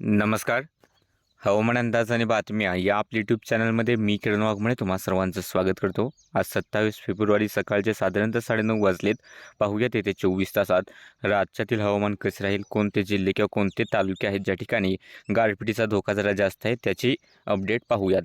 नमस्कार. हवामान अंदाज आणि बातम्या या आपल्या यूट्यूब चॅनलमध्ये मी किरण वाघमळे तुम्हा सर्वांचं स्वागत करतो. आज सत्तावीस फेब्रुवारी सकाळचे साधारणतः साडेनऊ वाजलेत. पाहूयात येते चोवीस तासात राज्यातील हवामान कसे राहील कोणते जिल्हे किंवा कोणते तालुके आहेत ज्या ठिकाणी गारपिटीचा धोका जरा जास्त आहे त्याची अपडेट पाहूयात.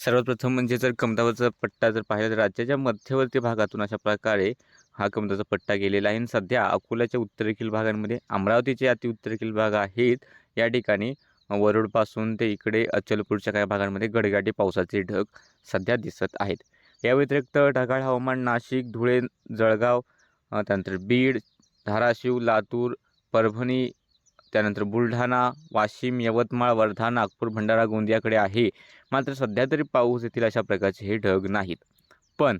सर्वात प्रथम म्हणजे जर कमतावरचा पट्टा जर पाहिला तर राज्याच्या मध्यवर्ती भागातून अशा प्रकारे हा कमदाचा पट्टा गेलेला आहे. आणि सध्या अकोल्याच्या उत्तरेखील भागांमध्ये अमरावतीचे अतिउत्तरेखील भाग आहेत. या ठिकाणी वरुडपासून ते इकडे अचलपूरच्या काही भागांमध्ये गडगाटी पावसाचे ढग सध्या दिसत आहेत. या व्यतिरिक्त ढगाळ हवामान नाशिक धुळे जळगाव त्यानंतर बीड धाराशिव लातूर परभणी त्यानंतर बुलढाणा वाशिम यवतमाळ वर्धा नागपूर भंडारा गोंदियाकडे आहे. मात्र सध्या तरी पाऊस येतील अशा प्रकारचे हे ढग नाहीत. पण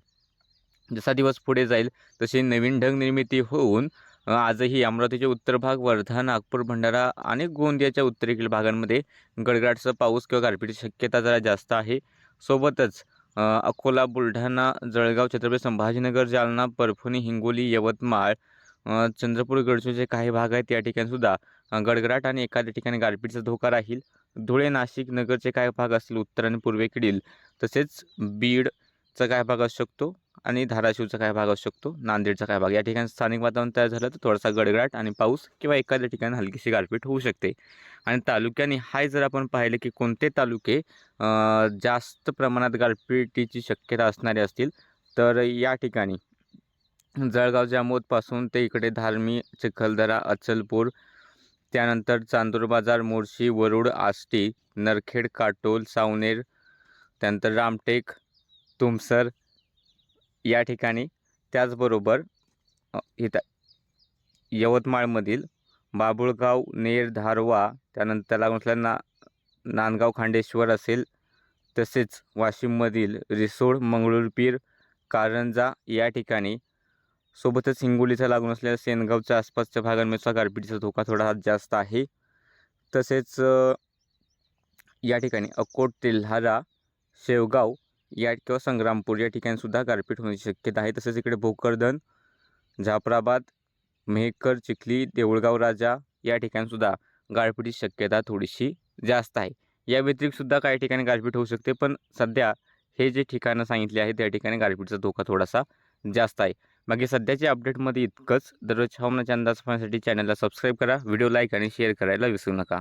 जसा दिवस पुढे जाईल तसे नवीन ढग निर्मिती होऊन आजही अमरावतीचे उत्तर भाग वर्धा नागपूर भंडारा आणि गोंदियाच्या उत्तरेकडील भागांमध्ये गडगडाटचा पाऊस किंवा गारपीटची शक्यता जरा जास्त आहे. सोबतच अकोला बुलढाणा जळगाव छत्रपती संभाजीनगर जालना परभणी हिंगोली यवतमाळ चंद्रपूर गडचूचे काही भाग आहेत या ठिकाणीसुद्धा गडगडाट आणि एखाद्या ठिकाणी गारपीटचा धोका राहील. धुळे नाशिक नगरचे काही भाग असतील उत्तर आणि पूर्वेकडील तसेच बीडचा काय भाग असू शकतो. आणि धाराशिवचा काय भाग असू शकतो नांदेडचा काय भाग. या ठिकाणी स्थानिक वातावरण तयार झालं तर थोडासा गडगडाट आणि पाऊस किंवा एखाद्या ठिकाणी हलकीशी गारपीट होऊ शकते. आणि तालुक्याने हाय जर आपण पाहिलं की कोणते तालुके जास्त प्रमाणात गारपीटीची शक्यता असणारे असतील तर या ठिकाणी जळगाव जामोदपासून ते इकडे धार्मी चिखलदरा अचलपूर त्यानंतर चांदूर बाजार मोर्शी वरुड आष्टी नरखेड काटोल सावनेर त्यानंतर रामटेक तुमसर या ठिकाणी त्याचबरोबर इथं यवतमाळमधील बाबुळगाव नेर धारवा त्यानंतर लागून ना नांदगाव खांडेश्वर असेल तसेच वाशिममधील रिसोड मंगळूरपीर कारंजा या ठिकाणी सोबतच हिंगोलीचा लागून असलेल्या सेनगावच्या आसपासच्या भागांमध्ये गारपीटीचा धोका थोडा जास्त आहे. तसेच या ठिकाणी अकोट तेल्हारा शेवगाव या किंवा संग्रामपूर या ठिकाणीसुद्धा गारपीट होण्याची शक्यता आहे. तसेच इकडे भोकरदन जाफराबाद मेहकर चिखली देऊळगाव राजा या ठिकाणीसुद्धा गारपीटीची शक्यता थोडीशी जास्त आहे. या व्यतिरिक्तसुद्धा काही ठिकाणी गारपीट होऊ शकते पण सध्या हे जे ठिकाणं सांगितले आहे त्या ठिकाणी गारपीटचा धोका थोडासा जास्त आहे. बाकी सध्याच्या अपडेटमध्ये इतकंच. दररोज हवामानाचे अंदाज पाहण्यासाठी चॅनलला सबस्क्राईब करा व्हिडिओ लाईक आणि शेअर करायला विसरू नका.